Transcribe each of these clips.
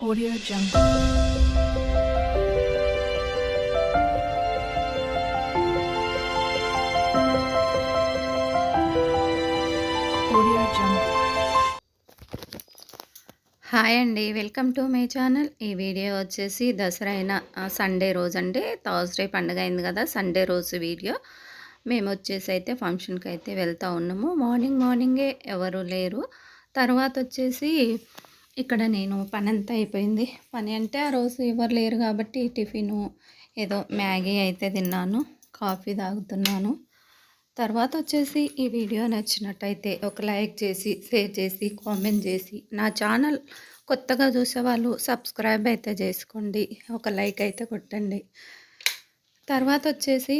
Audio Jungle. Audio Jungle. Hi అండి welcome to my channel ఈ video వచ్చేసి దసరా అయిన సండే రోజు అంటే థర్స్డే పండుగ అయింది కదా సండే రోజు వీడియో మేము వచ్చేసి అయితే ఫంక్షన్కి అయితే వెళ్తూ ఉన్నాము మార్నింగ్ మార్నింగే ఎవరు లేరు తర్వాత వచ్చేసి ఇక్కడ నేను పని అంతా అయిపోయింది. పని అంటే ఆ రోజు ఎవరు లేరు కాబట్టి టిఫిను ఏదో మ్యాగీ అయితే తిన్నాను కాఫీ తాగుతున్నాను. తర్వాత వచ్చేసి ఈ వీడియో నచ్చినట్టయితే ఒక లైక్ చేసి షేర్ చేసి కామెంట్ చేసి నా ఛానల్ కొత్తగా చూసేవాళ్ళు సబ్స్క్రైబ్ అయితే చేసుకోండి. ఒక లైక్ అయితే కొట్టండి. తర్వాత వచ్చేసి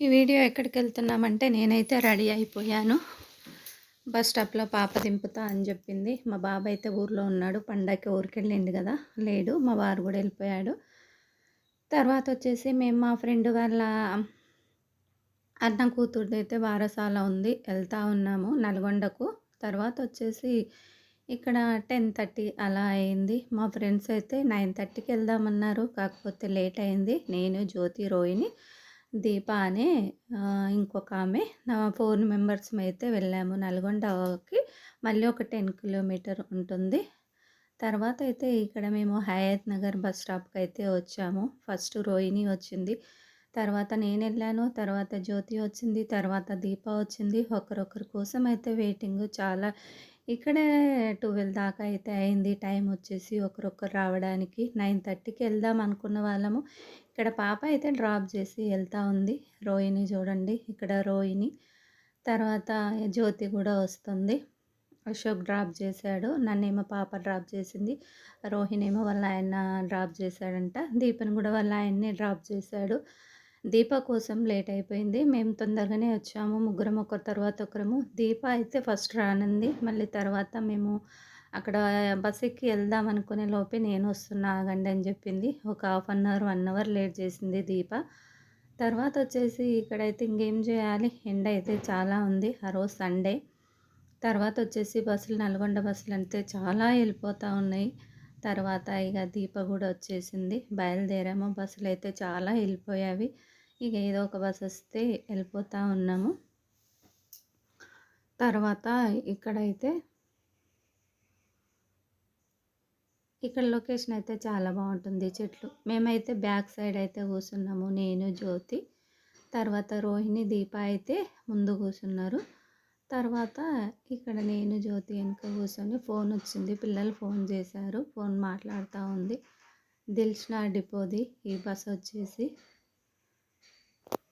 ఈ వీడియో ఎక్కడికి వెళ్తున్నామంటే నేనైతే రెడీ అయిపోయాను. బస్ స్టాప్లో పాప దింపుతా అని చెప్పింది. మా బాబాయ్ అయితే ఊర్లో ఉన్నాడు. పండగకి ఊరికెళ్ళిండు కదా లేడు. మా వారు కూడా వెళ్ళిపోయాడు. తర్వాత వచ్చేసి మేము మా ఫ్రెండ్ వాళ్ళ అన్న కూతురుది అయితే వారసాల ఉంది. వెళ్తా ఉన్నాము నల్గొండకు. తర్వాత వచ్చేసి ఇక్కడ టెన్ థర్టీ అలా అయింది. మా ఫ్రెండ్స్ అయితే నైన్ థర్టీకి వెళ్దామన్నారు. కాకపోతే లేట్ అయింది. నేను జ్యోతి రోహిణి దీప అనే ఇంకొక ఆమె నా ఫోర్ మెంబర్స్ అయితే వెళ్ళాము నల్గొండకి. మళ్ళీ ఒక టెన్ కిలోమీటర్ ఉంటుంది. తర్వాత అయితే ఇక్కడ మేము హయత్ నగర్ బస్ స్టాప్కి అయితే వచ్చాము. ఫస్ట్ రోహిణి వచ్చింది. తర్వాత నేను వెళ్ళాను. తర్వాత జ్యోతి వచ్చింది. తర్వాత దీప వచ్చింది. ఒకరొకరి కోసం అయితే వెయిటింగ్ చాలా. ఇక్కడే ట్వెల్వ్ దాకా అయితే అయింది. టైం వచ్చేసి ఒకరొకరు రావడానికి నైన్ థర్టీకి వెళ్దాం అనుకున్న వాళ్ళము. ఇక్కడ పాప అయితే డ్రాప్ చేసి వెళ్తా ఉంది. రోహిణి చూడండి. ఇక్కడ రోహిణి. తర్వాత జ్యోతి కూడా వస్తుంది. అశోక్ డ్రాప్ చేశాడు. నన్నేమో పాప డ్రాప్ చేసింది. రోహిణి ఏమో వాళ్ళ ఆయన డ్రాప్ చేశాడంట. దీపని కూడా వాళ్ళ ఆయన్ని డ్రాప్ చేశాడు. దీప కోసం లేట్ అయిపోయింది. మేము తొందరగానే వచ్చాము. ముగ్గురం ఒకరి తర్వాత ఒకరము. దీప అయితే ఫస్ట్ రానుంది. మళ్ళీ తర్వాత మేము అక్కడ బస్ ఎక్కి వెళ్దాం అనుకునే లోపే నేను వస్తున్నా ఆగండి అని చెప్పింది. ఒక half an hour one hour late చేసింది దీప. తర్వాత వచ్చేసి ఇక్కడైతే ఇంకేం చేయాలి? ఎండ అయితే చాలా ఉంది. ఆ రోజు సండే. తర్వాత వచ్చేసి బస్సులు నల్గొండ బస్సులు అంటే చాలా వెళ్ళిపోతూ ఉన్నాయి. తర్వాత ఇక దీప కూడా వచ్చేసింది. బయలుదేరాము. బస్సులు అయితే చాలా వెళ్ళిపోయావి ఇక ఏదో ఒక బస్ వస్తే వెళ్ళిపోతూ ఉన్నాము. తర్వాత ఇక్కడైతే ఇక్కడ లొకేషన్ అయితే చాలా బాగుంటుంది చెట్లు. మేమైతే బ్యాక్ సైడ్ అయితే కూర్చున్నాము నేను జ్యోతి. తర్వాత రోహిణి దీప అయితే ముందు కూర్చున్నారు. తర్వాత ఇక్కడ నేను జ్యోతి వెనుక కూర్చొని ఫోన్ వచ్చింది. పిల్లలు ఫోన్ చేశారు ఫోన్ మాట్లాడుతూ ఉంది. దిల్షనా డిపోది ఈ బస్ వచ్చేసి.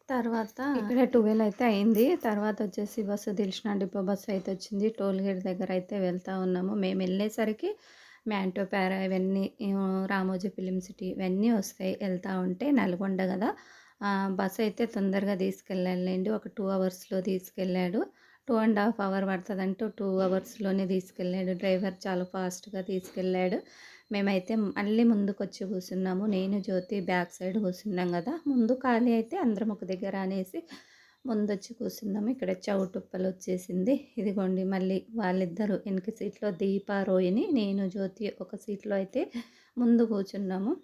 తర్వాత ఇక్కడ ట్వెల్వ్ అయితే అయింది. తర్వాత వచ్చేసి బస్సు దిల్షనా డిపో బస్సు అయితే వచ్చింది. టోల్ గేట్ దగ్గర అయితే వెళ్తూ ఉన్నాము. మేము వెళ్ళేసరికి మ్యాంటో ప్యారా ఇవన్నీ రామోజీ ఫిలిం సిటీ ఇవన్నీ వస్తాయి. వెళ్తూ ఉంటే నల్గొండ కదా. బస్ బస్సు అయితే తొందరగా తీసుకెళ్ళాలండి. ఒక టూ అవర్స్లో తీసుకెళ్ళాడు. టూ అండ్ హాఫ్ అవర్ పడుతుందంటూ టూ అవర్స్లోనే తీసుకెళ్ళాడు. డ్రైవర్ చాలా ఫాస్ట్గా తీసుకెళ్ళాడు. మేమైతే మళ్ళీ ముందుకు వచ్చి కూర్చున్నాము. నేను జ్యోతి బ్యాక్ సైడ్ కూర్చున్నాం కదా. ముందు ఖాళీ అయితే అందరం ఒక దగ్గర అనేసి ముందు వచ్చి ఇక్కడ చౌటుప్పలు వచ్చేసింది. ఇదిగోండి మళ్ళీ వాళ్ళిద్దరూ వెనక సీట్లో దీప రోహిణి నేను జ్యోతి ఒక సీట్లో అయితే ముందు కూర్చున్నాము.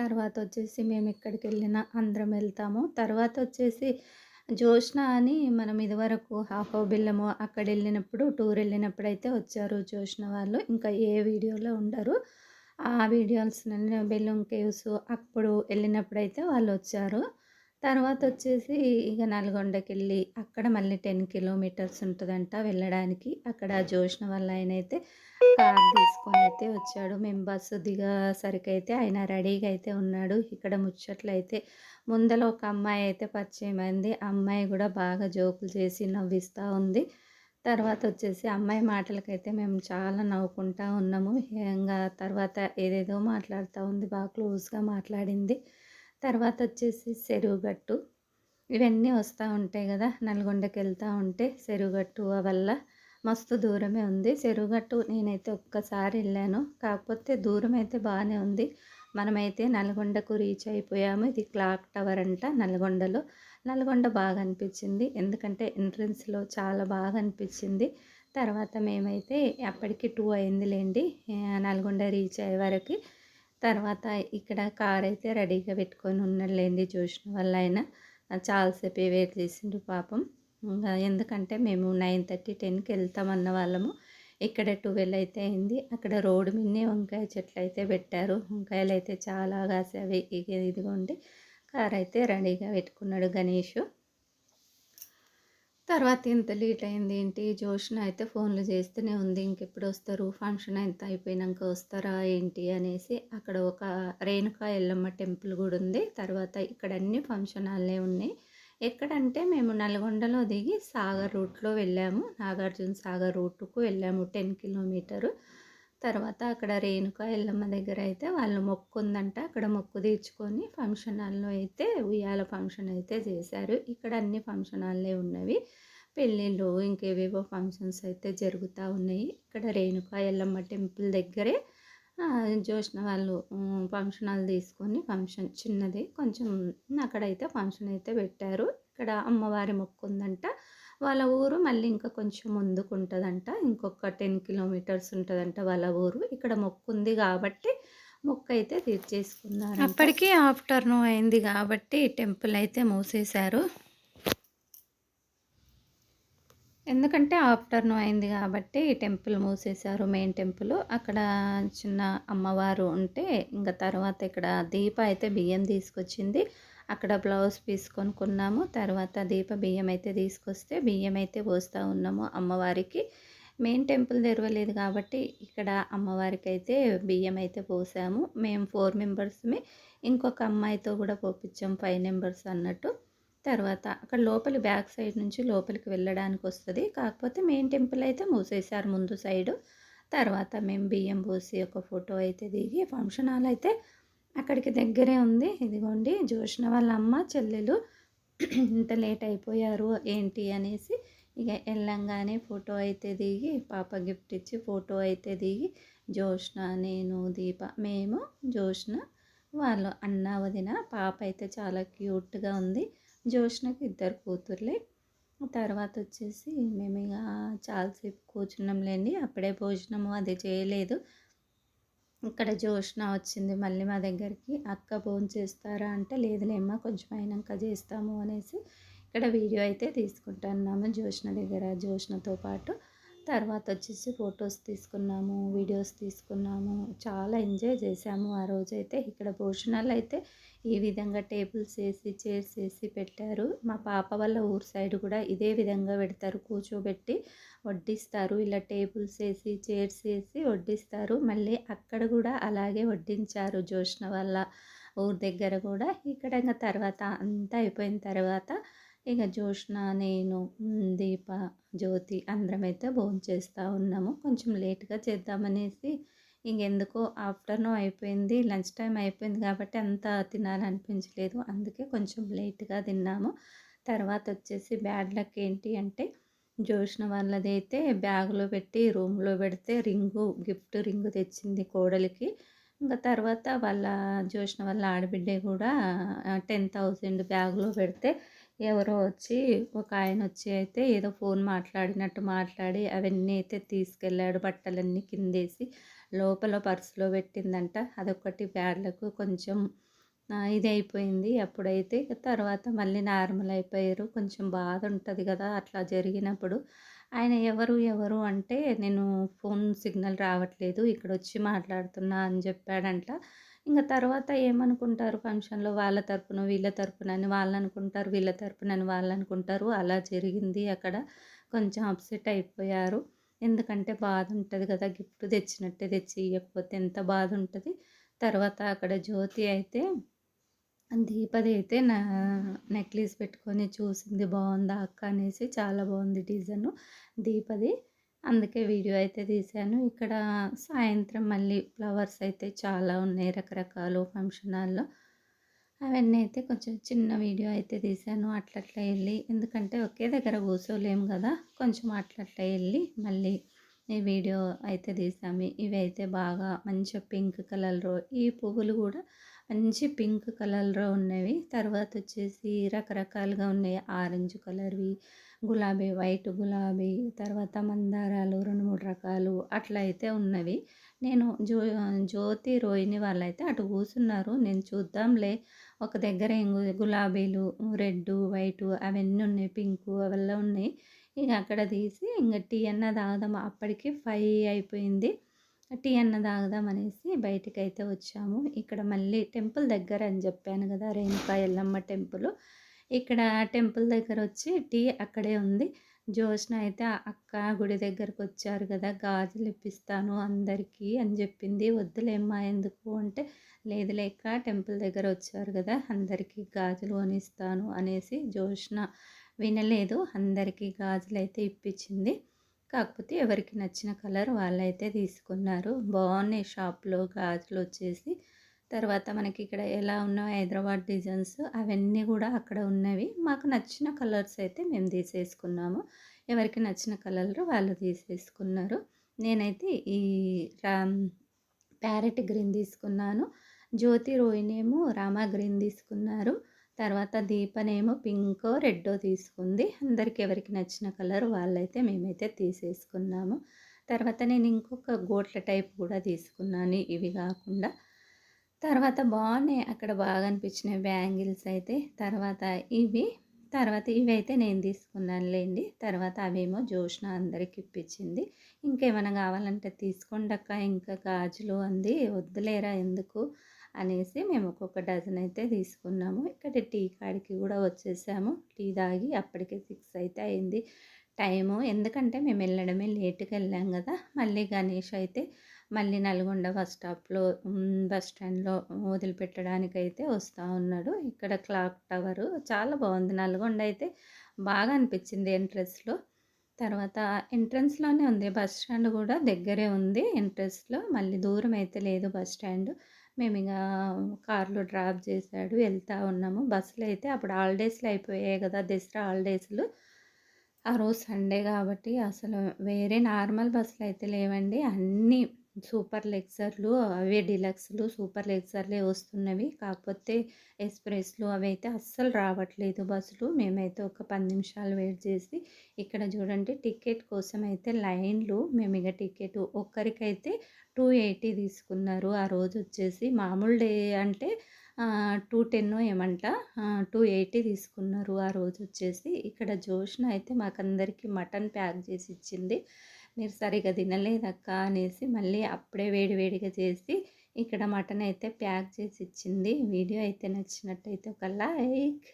తర్వాత వచ్చేసి మేము ఎక్కడికి వెళ్ళినా అందరం వెళ్తాము. తర్వాత వచ్చేసి జోష్న అని మనం ఇదివరకు హాఫ్ బిల్లము అక్కడ వెళ్ళినప్పుడు టూర్ వెళ్ళినప్పుడు అయితే వచ్చారు జోష్న వాళ్ళు. ఇంకా ఏ వీడియోలో ఉండరు. ఆ వీడియోస్ బెల్లూమ్ కేవ్స్ అప్పుడు వెళ్ళినప్పుడు అయితే వాళ్ళు వచ్చారు. తర్వాత వచ్చేసి ఇక నల్గొండకి వెళ్ళి అక్కడ మళ్ళీ టెన్ కిలోమీటర్స్ ఉంటుందంట వెళ్ళడానికి. అక్కడ జోష్ణ వల్ల ఆయన అయితే కార్ తీసుకొని అయితే వచ్చాడు. మేము బస్సు దిగసరికి అయితే ఆయన రెడీగా అయితే ఉన్నాడు. ఇక్కడ ముచ్చట్లు అయితే ముందర ఒక అమ్మాయి అయితే పరిచయం అయింది. అమ్మాయి కూడా బాగా జోకులు చేసి నవ్విస్తూ ఉంది. తర్వాత వచ్చేసి అమ్మాయి మాటలకైతే మేము చాలా నవ్వుకుంటా ఉన్నాము. ఇంకా తర్వాత ఏదేదో మాట్లాడుతూ ఉంది. బాగా క్లోజ్గా మాట్లాడింది. తర్వాత వచ్చేసి చెరువుగట్టు. ఇవన్నీ వస్తూ ఉంటాయి కదా నల్గొండకి వెళ్తూ ఉంటే చెరువుగట్టు వల్ల మస్తు దూరమే ఉంది. చెరువుగట్టు నేనైతే ఒక్కసారి వెళ్ళాను కాకపోతే దూరం అయితే బాగానే ఉంది. మనమైతే నల్గొండకు రీచ్ అయిపోయాము. ఇది క్లాక్ టవర్ అంట నల్గొండలో. నల్గొండ బాగా అనిపించింది ఎందుకంటే ఎంట్రన్స్లో చాలా బాగా అనిపించింది తర్వాత మేమైతే అప్పటికి టూ అయిందిలేండి లేండి నల్గొండ రీచ్ అయ్యే వరకు. తర్వాత ఇక్కడ కార్ అయితే రెడీగా పెట్టుకొని ఉన్నాడులేండి చూసిన వల్ల ఆయన చాలాసేపు వెయిట్ చేసిండు పాపం. ఇంకా ఎందుకంటే మేము నైన్ థర్టీ టెన్కి వెళ్తామన్న వాళ్ళము. ఇక్కడ ట్వెల్వ్ అయితే అయింది. అక్కడ రోడ్డు మీదనే వంకాయ చెట్లు అయితే పెట్టారు. వంకాయలు అయితే చాలా కాసేవి ఇక ఇదిగోండి. కార్ అయితే రెడీగా పెట్టుకున్నాడు గణేష్. తర్వాత ఇంత లేట్ అయింది ఏంటి? జోష్న అయితే ఫోన్లు చేస్తూనే ఉంది. ఇంకెప్పుడు వస్తారు? ఫంక్షన్ ఎంత అయిపోయినాక వస్తారా? ఏంటి? అనేసి అక్కడ ఒక రేణుకా ఎల్లమ్మ టెంపుల్ కూడా ఉంది. తర్వాత ఇక్కడ అన్ని ఫంక్షన్ హాల్లే ఉన్నాయి. ఎక్కడంటే మేము నల్గొండలో దిగి సాగర్ రూట్లో వెళ్ళాము. నాగార్జున సాగర్ రూట్కు వెళ్ళాము. Ten kilometre. తర్వాత అక్కడ రేణుక ఎల్లమ్మ దగ్గర అయితే వాళ్ళు మొక్కు ఉందంట అక్కడ మొక్కు తీర్చుకొని ఫంక్షన్ హాల్లో అయితే ఉయ్యాల ఫంక్షన్ అయితే చేశారు. ఇక్కడ అన్ని ఫంక్షన్ హాల్లే ఉన్నవి. పెళ్ళిళ్ళు ఇంకేవేవో ఫంక్షన్స్ అయితే జరుగుతూ ఉన్నాయి. ఇక్కడ రేణుక ఎల్లమ్మ టెంపుల్ దగ్గరే చూసిన జోష్న వాళ్ళు ఫంక్షన్ హాల్ తీసుకొని ఫంక్షన్ చిన్నది. కొంచెం అక్కడైతే ఫంక్షన్ అయితే పెట్టారు. ఇక్కడ అమ్మవారి మొక్కు ఉందంట వాళ్ళ ఊరు మళ్ళీ ఇంకా కొంచెం ముందుకు ఉంటుందంట ఇంకొక టెన్ కిలోమీటర్స్ ఉంటుందంట వాళ్ళ ఊరు. ఇక్కడ మొక్కు ఉంది కాబట్టి మొక్క అయితే తీర్చేసుకున్నారు అప్పటికి ఆఫ్టర్నూన్ అయింది కాబట్టి టెంపుల్ అయితే మూసేశారు. ఎందుకంటే ఆఫ్టర్నూన్ అయింది కాబట్టి టెంపుల్ మూసేశారు మెయిన్ టెంపుల్. అక్కడ చిన్న అమ్మవారు ఉంటే ఇంకా తర్వాత ఇక్కడ దీప అయితే బియ్యం తీసుకొచ్చింది. అక్కడ బ్లౌజ్ పీస్ కొనుక్కున్నాము. తర్వాత దీప బియ్యం అయితే తీసుకొస్తే బియ్యం అయితే పోస్తూ ఉన్నాము అమ్మవారికి. మెయిన్ టెంపుల్ తెరవలేదు కాబట్టి ఇక్కడ అమ్మవారికి అయితే బియ్యం అయితే పోసాము. మేము ఫోర్ మెంబర్స్ని ఇంకొక అమ్మాయితో కూడా పోపించాం ఫైవ్ మెంబర్స్ అన్నట్టు. తర్వాత అక్కడ లోపలి బ్యాక్ సైడ్ నుంచి లోపలికి వెళ్ళడానికి వస్తుంది. కాకపోతే మెయిన్ టెంపుల్ అయితే మూసేశారు ముందు సైడు. తర్వాత మేము బియ్యం పోసి ఒక ఫోటో అయితే దిగి ఫంక్షన్ హాల్ అయితే అక్కడికి దగ్గరే ఉంది. ఇదిగోండి జోష్న వాళ్ళ అమ్మ చెల్లెలు. ఇంత లేట్ అయిపోయారు ఏంటి అనేసి ఇక వెళ్ళంగానే ఫోటో అయితే దిగి పాప గిఫ్ట్ ఇచ్చి ఫోటో అయితే దిగి జోష్న నేను దీప మేము జోష్న వాళ్ళు అన్న వదిన పాప అయితే చాలా క్యూట్గా ఉంది. జోష్నకి ఇద్దరు కూతుర్లే. తర్వాత వచ్చేసి మేము ఇక చాలాసేపు కూర్చున్నాంలేండి. అప్పుడే భోజనము అది చేయలేదు. ఇక్కడ జోష్న వచ్చింది మళ్ళీ మా దగ్గరికి. అక్క ఫోన్ చేస్తారా? అంటే లేదులేమ్మా కొంచెం అయినాక చేస్తాము అనేసి ఇక్కడ వీడియో అయితే తీసుకుంటున్నాము జోష్న దగ్గర. జోష్నతో పాటు తర్వాత వచ్చేసి ఫొటోస్ తీసుకున్నాము వీడియోస్ తీసుకున్నాము. చాలా ఎంజాయ్ చేసాము ఆ రోజైతే. ఇక్కడ భోజనాలు అయితే ఈ విధంగా టేబుల్స్ వేసి చైర్స్ వేసి పెట్టారు. మా పాప వాళ్ళ ఊరు సైడ్ కూడా ఇదే విధంగా పెడతారు. కూర్చోబెట్టి వడ్డిస్తారు. ఇలా టేబుల్స్ వేసి చైర్స్ వేసి వడ్డిస్తారు. మళ్ళీ అక్కడ కూడా అలాగే వడ్డించారు జోష్న వాళ్ళ ఊరు దగ్గర కూడా. ఇక్కడ ఇంకా తర్వాత అంతా అయిపోయిన తర్వాత ఇక జోష్న నేను దీప జ్యోతి అందరం అయితే భోంచేస్తూ ఉన్నాము. కొంచెం లేట్గా చేద్దామనేసి ఇంకెందుకో ఆఫ్టర్నూన్ అయిపోయింది లంచ్ టైం అయిపోయింది కాబట్టి అంత తినాలనిపించలేదు. అందుకే కొంచెం లేట్గా తిన్నాము. తర్వాత వచ్చేసి బ్యాడ్ లక్ ఏంటి అంటే జోష్న వాళ్ళది అయితే బ్యాగ్లో పెట్టి రూమ్లో పెడితే రింగు గిఫ్ట్ రింగు తెచ్చింది కోడలికి. ఇంకా తర్వాత వాళ్ళ జోష్న వాళ్ళ ఆడబిడ్డ కూడా టెన్ థౌజండ్ బ్యాగ్లో పెడితే ఎవరో వచ్చి ఒక ఆయన వచ్చి అయితే ఏదో ఫోన్ మాట్లాడినట్టు మాట్లాడి అవన్నీ అయితే తీసుకెళ్ళాడు బట్టలన్నీ కిందేసి లోపల పర్సులో పెట్టిందంట. అదొకటి బ్యాడ్లకు కొంచెం ఇది అయిపోయింది. అప్పుడైతే తర్వాత మళ్ళీ నార్మల్ అయిపోయారు. కొంచెం బాధ ఉంటుంది కదా అట్లా జరిగినప్పుడు. ఆయన ఎవరు ఎవరు అంటే నేను ఫోన్ సిగ్నల్ రావట్లేదు ఇక్కడ వచ్చి మాట్లాడుతున్నా అని చెప్పాడంట. ఇంకా తర్వాత ఏమనుకుంటారు ఫంక్షన్లో? వాళ్ళ తరపున వీళ్ళ తరపున అని వాళ్ళు అనుకుంటారు వీళ్ళ తరపున అని వాళ్ళు అనుకుంటారు అలా జరిగింది అక్కడ. కొంచెం అప్సెట్ అయిపోయారు. ఎందుకంటే బాధ ఉంటుంది కదా గిఫ్ట్ తెచ్చినట్టే తెచ్చి ఇవ్వకపోతే ఎంత బాధ ఉంటుంది. తర్వాత అక్కడ జ్యోతి అయితే దీపది అయితే నా నెక్లెస్ పెట్టుకొని చూసింది బాగుందా అక్క? అనేసి చాలా బాగుంది డిజైన్ దీపది. అందుకే వీడియో అయితే తీశాను. ఇక్కడ సాయంత్రం మళ్ళీ ఫ్లవర్స్ అయితే చాలా ఉన్నాయి రకరకాలు ఫంక్షన్ హాల్లో అవన్నీ అయితే కొంచెం చిన్న వీడియో అయితే తీశాను. అట్లట్లా వెళ్ళి ఎందుకంటే ఒకే దగ్గర కూర్చోలేము కదా కొంచెం అట్లట్లా వెళ్ళి మళ్ళీ ఈ వీడియో అయితే తీసాము ఇవి అయితే బాగా మంచి పింక్ కలర్లో ఈ పువ్వులు కూడా మంచి పింక్ కలర్లో ఉన్నవి. తర్వాత వచ్చేసి రకరకాలుగా ఉన్నాయి. ఆరెంజ్ కలర్వి గులాబీ వైట్ గులాబీ తర్వాత మందారాలు రెండు మూడు రకాలు అట్లా అయితే ఉన్నవి. నేను జ్యో జ్యోతి రోహిణి వాళ్ళైతే అటు కూర్చున్నారు నేను చూద్దాంలే. ఒక దగ్గర గులాబీలు రెడ్ వైట్ అవన్నీ ఉన్నాయి. పింకు అవన్నీ ఉన్నాయి. ఇక అక్కడ తీసి ఇంకా టీ అన్న తాగుదాం. అప్పటికి ఫైవ్ అయిపోయింది. టీ అన్న తాగుదాం అనేసి బయటికి అయితే వచ్చాము. ఇక్కడ మళ్ళీ టెంపుల్ దగ్గర అని చెప్పాను కదా రేణుకా ఎల్లమ్మ టెంపుల్. ఇక్కడ టెంపుల్ దగ్గర వచ్చి టీ అక్కడే ఉంది. జోష్న అయితే అక్క గుడి దగ్గరకు వచ్చారు కదా గాజులు ఇప్పిస్తాను అందరికీ అని చెప్పింది. వద్దులేమ్మా ఎందుకు అంటే లేదు లేక టెంపుల్ దగ్గర వచ్చారు కదా అందరికీ గాజులు కొనిస్తాను అనేసి జోష్న వినలేదు. అందరికీ గాజులు అయితే ఇప్పించింది కాకపోతే ఎవరికి నచ్చిన కలర్ వాళ్ళైతే తీసుకున్నారు. బాగున్నాయి షాప్లో గాజులు వచ్చేసి తర్వాత మనకి ఇక్కడ ఎలా ఉన్నా హైదరాబాద్ డిజైన్స్ అవన్నీ కూడా అక్కడ ఉన్నవి. మాకు నచ్చిన కలర్స్ అయితే మేము తీసేసుకున్నాము. ఎవరికి నచ్చిన కలర్ వాళ్ళు తీసేసుకున్నారు. నేనైతే ఈ ప్యారెట్ గ్రీన్ తీసుకున్నాను. జ్యోతి రోహిణేమో రామా గ్రీన్ తీసుకున్నారు. తర్వాత దీపనేమో పింకో రెడ్డో తీసుకుంది. అందరికి ఎవరికి నచ్చిన కలర్ వాళ్ళైతే మేమైతే తీసేసుకున్నాము. తర్వాత నేను ఇంకొక గోట్ల టైప్ కూడా తీసుకున్నాను. ఇవి కాకుండా తర్వాత బాగున్నాయి. అక్కడ బాగా అనిపించినాయి బ్యాంగిల్స్ అయితే తర్వాత ఇవి. తర్వాత ఇవి అయితే నేను తీసుకున్నానులేండి. తర్వాత అవేమో జోష్న అందరికి ఇప్పించింది. ఇంకేమైనా కావాలంటే తీసుకోండి అక్క ఇంకా గాజులు అంది. వద్దులేరా ఎందుకు అనేసి మేము ఒక్కొక్క డజన్ అయితే తీసుకున్నాము. ఇక్కడ టీ కాడికి కూడా వచ్చేసాము. టీ తాగి అప్పటికే సిక్స్ అయితే అయింది టైము. ఎందుకంటే మేము వెళ్ళడమే లేట్గా వెళ్ళాం కదా. మళ్ళీ గణేష్ అయితే మళ్ళీ నల్గొండ బస్ స్టాప్లో బస్ స్టాండ్లో వదిలిపెట్టడానికి అయితే వస్తూ ఉన్నాడు. ఇక్కడ క్లాక్ టవర్ చాలా బాగుంది. నల్గొండ అయితే బాగా అనిపించింది ఎంట్రెన్స్లో. తర్వాత ఎంట్రన్స్లోనే ఉంది. బస్ స్టాండ్ కూడా దగ్గరే ఉంది ఎంట్రన్స్లో. మళ్ళీ దూరం అయితే లేదు బస్ స్టాండ్. మేము ఇక కార్లో డ్రాప్ చేశాడు. వెళ్తూ ఉన్నాము. బస్సులు అయితే అప్పుడు హాలిడేస్లో అయిపోయాయి కదా దసరా హాలిడేస్లు. ఆ రోజు సండే కాబట్టి అసలు వేరే నార్మల్ బస్సులు అయితే లేవండి. అన్నీ సూపర్ లెక్సర్లు అవే డిలక్స్లు సూపర్ లెక్సర్లే వస్తున్నవి. కాకపోతే ఎక్స్ప్రెస్లు అవి అయితే అస్సలు రావట్లేదు బస్సులు. మేమైతే ఒక పది నిమిషాలు వెయిట్ చేసి ఇక్కడ చూడండి టికెట్ కోసం అయితే లైన్లు. మేము ఇక టికెట్ ఒక్కరికైతే టూ ఎయిటీ తీసుకున్నారు. ఆ రోజు వచ్చేసి మామూలు డే అంటే టూ టెన్ ఏమంట టూ ఎయిటీ తీసుకున్నారు. ఆ రోజు వచ్చేసి ఇక్కడ జోష్న అయితే మాకందరికీ మటన్ ప్యాక్ చేసి ఇచ్చింది. మీరు సరిగా తినలేదక్క అనేసి మళ్ళీ అప్పుడే వేడి వేడిగా చేసి ఇక్కడ మటన్ అయితే ప్యాక్ చేసి ఇచ్చింది. వీడియో అయితే నచ్చినట్టయితే ఒక లైక్